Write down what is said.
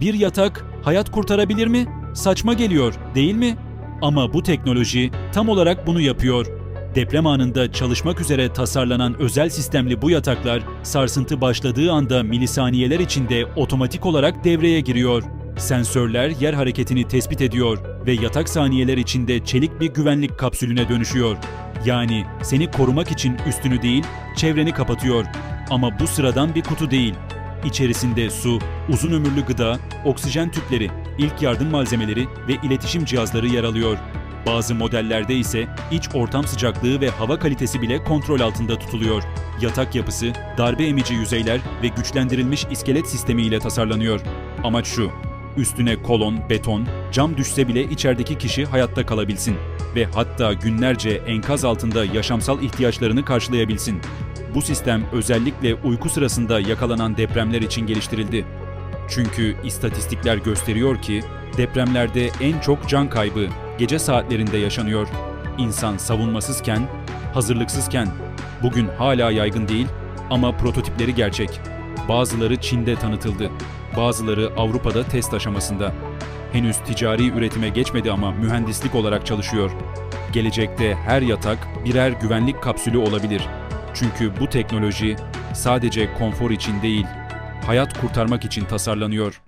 Bir yatak hayat kurtarabilir mi? Saçma geliyor, değil mi? Ama bu teknoloji tam olarak bunu yapıyor. Deprem anında çalışmak üzere tasarlanan özel sistemli bu yataklar sarsıntı başladığı anda milisaniyeler içinde otomatik olarak devreye giriyor. Sensörler yer hareketini tespit ediyor ve yatak saniyeler içinde çelik bir güvenlik kapsülüne dönüşüyor. Yani seni korumak için üstünü değil, çevreni kapatıyor. Ama bu sıradan bir kutu değil. İçerisinde su, uzun ömürlü gıda, oksijen tüpleri, ilk yardım malzemeleri ve iletişim cihazları yer alıyor. Bazı modellerde ise iç ortam sıcaklığı ve hava kalitesi bile kontrol altında tutuluyor. Yatak yapısı, darbe emici yüzeyler ve güçlendirilmiş iskelet sistemi ile tasarlanıyor. Amaç şu, üstüne kolon, beton, cam düşse bile içerideki kişi hayatta kalabilsin ve hatta günlerce enkaz altında yaşamsal ihtiyaçlarını karşılayabilsin. Bu sistem özellikle uyku sırasında yakalanan depremler için geliştirildi. Çünkü istatistikler gösteriyor ki depremlerde en çok can kaybı gece saatlerinde yaşanıyor. İnsan savunmasızken, hazırlıksızken. Bugün hala yaygın değil ama prototipleri gerçek. Bazıları Çin'de tanıtıldı. Bazıları Avrupa'da test aşamasında. Henüz ticari üretime geçmedi ama mühendislik olarak çalışıyor. Gelecekte her yatak birer güvenlik kapsülü olabilir. Çünkü bu teknoloji sadece konfor için değil, hayat kurtarmak için tasarlanıyor.